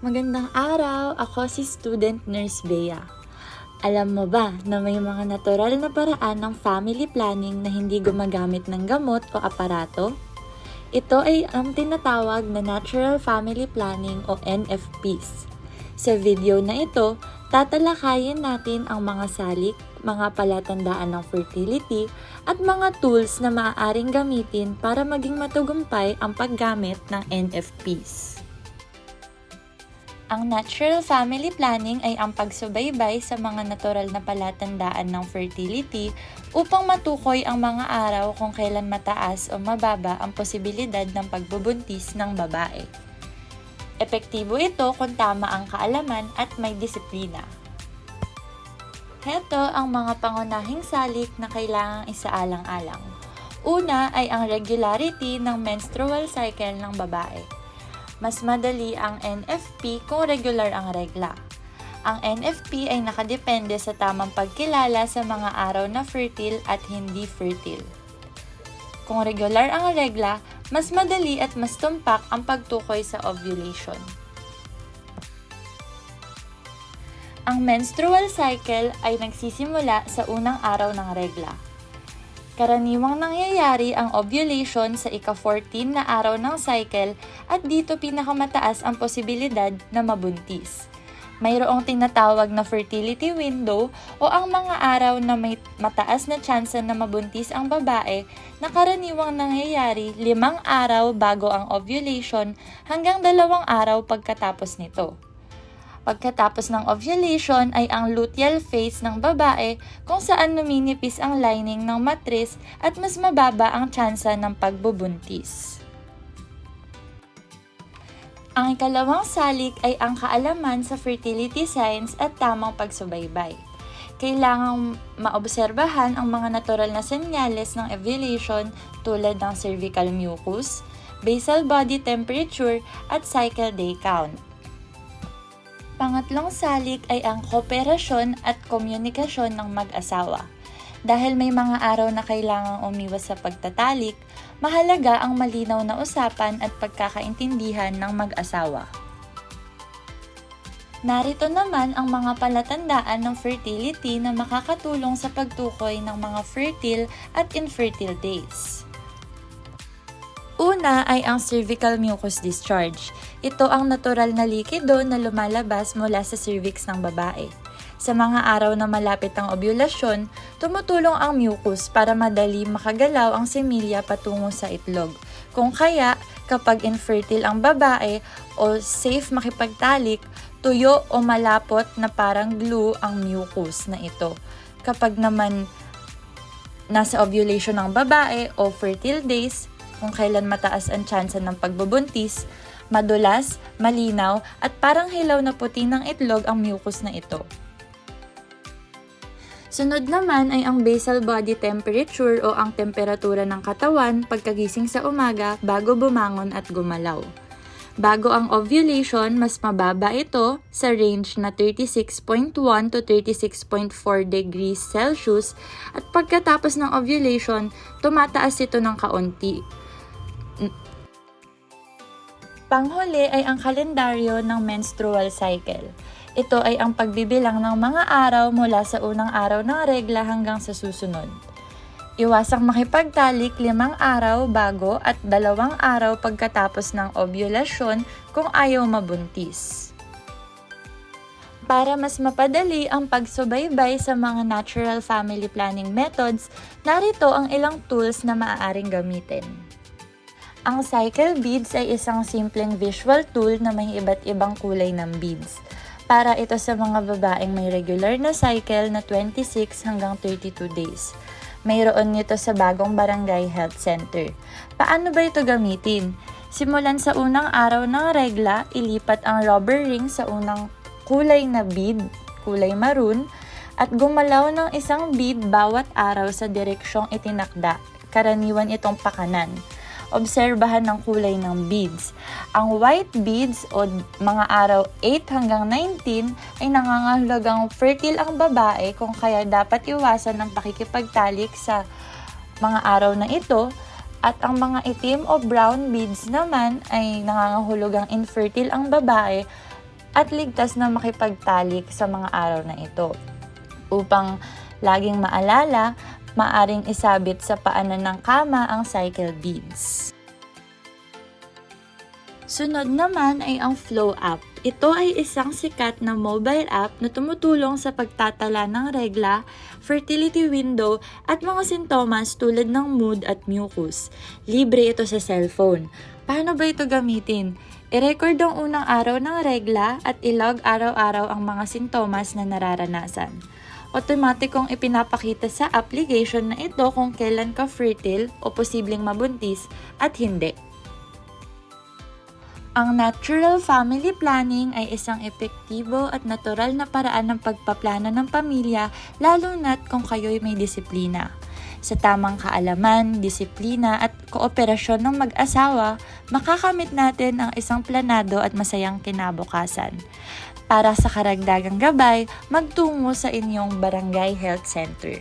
Magandang araw! Ako si student nurse Bea. Alam mo ba na may mga natural na paraan ng family planning na hindi gumagamit ng gamot o aparato? Ito ay ang tinatawag na Natural Family Planning o NFPs. Sa video na ito, tatalakayin natin ang mga salik, mga palatandaan ng fertility, at mga tools na maaaring gamitin para maging matagumpay ang paggamit ng NFPs. Ang natural family planning ay ang pagsubaybay sa mga natural na palatandaan ng fertility upang matukoy ang mga araw kung kailan mataas o mababa ang posibilidad ng pagbubuntis ng babae. Epektibo ito kung tama ang kaalaman at may disiplina. Heto ang mga pangunahing salik na kailangang isaalang-alang. Una ay ang regularity ng menstrual cycle ng babae mas madali ang NFP kung regular ang regla. Ang NFP ay nakadepende sa tamang pagkilala sa mga araw na fertile at hindi fertile. Kung regular ang regla, mas madali at mas tumpak ang pagtukoy sa ovulation. Ang menstrual cycle ay nagsisimula sa unang araw ng regla. Karaniwang nangyayari ang ovulation sa ika-14 na araw ng cycle at dito pinakamataas ang posibilidad na mabuntis. Mayroong tinatawag na fertility window o ang mga araw na may mataas na tsansa na mabuntis ang babae na karaniwang nangyayari limang araw bago ang ovulation hanggang dalawang araw pagkatapos nito. Pagkatapos ng ovulation ay ang luteal phase ng babae kung saan numinipis ang lining ng matris at mas mababa ang tsansa ng pagbubuntis. Ang ikalawang salik ay ang kaalaman sa fertility signs at tamang pagsubaybay. Kailangang maobserbahan ang mga natural na senyales ng ovulation tulad ng cervical mucus, basal body temperature at cycle day count. Pangatlong salik ay ang kooperasyon at komunikasyon ng mag-asawa. Dahil may mga araw na kailangang umiwas sa pagtatalik, mahalaga ang malinaw na usapan at pagkakaintindihan ng mag-asawa. Narito naman ang mga palatandaan ng fertility na makakatulong sa pagtukoy ng mga fertile at infertile days. Una ay ang cervical mucus discharge. Ito ang natural na likido na lumalabas mula sa cervix ng babae. Sa mga araw na malapit ang ovulasyon, tumutulong ang mucus para madali makagalaw ang semilya patungo sa itlog. Kung kaya, kapag infertile ang babae o safe makipagtalik, tuyo o malapot na parang glue ang mucus na ito. Kapag naman nasa ovulation ng babae o fertile days, kung kailan mataas ang tsansa ng pagbubuntis, madulas, malinaw, at parang hilaw na puti ng itlog ang mucus na ito. Sunod naman ay ang basal body temperature o ang temperatura ng katawan pagkagising sa umaga bago bumangon at gumalaw. Bago ang ovulation, mas mababa ito sa range na 36.1 to 36.4 degrees Celsius at pagkatapos ng ovulation, tumataas ito ng kaunti. Panghuli ay ang kalendaryo ng menstrual cycle. Ito ay ang pagbibilang ng mga araw mula sa unang araw ng regla hanggang sa susunod. Iwasang makipagtalik limang araw bago at dalawang araw pagkatapos ng ovulasyon kung ayaw mabuntis. Para mas mapadali ang pagsubaybay sa mga natural family planning methods, narito ang ilang tools na maaaring gamitin. Ang cycle beads ay isang simpleng visual tool na may iba't ibang kulay ng beads. Para ito sa mga babaeng may regular na cycle na 26 hanggang 32 days. Mayroon nito sa bagong barangay health center. Paano ba ito gamitin? Simulan sa unang araw ng regla, ilipat ang rubber ring sa unang kulay na bead, kulay maroon, at gumalaw ng isang bead bawat araw sa direksyong itinakda. Karaniwan itong pakanan obserbahan ng kulay ng beads. Ang white beads o mga araw 8 hanggang 19 ay nangangahulugang fertile ang babae kung kaya dapat iwasan ng pakikipagtalik sa mga araw na ito at ang mga itim o brown beads naman ay nangangahulugang infertile ang babae at ligtas na makipagtalik sa mga araw na ito. Upang laging maalala, maaring isabit sa paanan ng kama ang cycle beads. Sunod naman ay ang Flow app. Ito ay isang sikat na mobile app na tumutulong sa pagtatala ng regla, fertility window at mga sintomas tulad ng mood at mucus. Libre ito sa cellphone. Paano ba ito gamitin? I-record ang unang araw ng regla at ilog araw-araw ang mga sintomas na nararanasan. Otomatikong ipinapakita sa application na ito kung kailan ka fertile o posibleng mabuntis at hindi. Ang natural family planning ay isang epektibo at natural na paraan ng pagpaplano ng pamilya lalo na't kung kayo'y may disiplina. Sa tamang kaalaman, disiplina at kooperasyon ng mag-asawa, makakamit natin ang isang planado at masayang kinabukasan. Para sa karagdagang gabay, magtungo sa inyong barangay health center.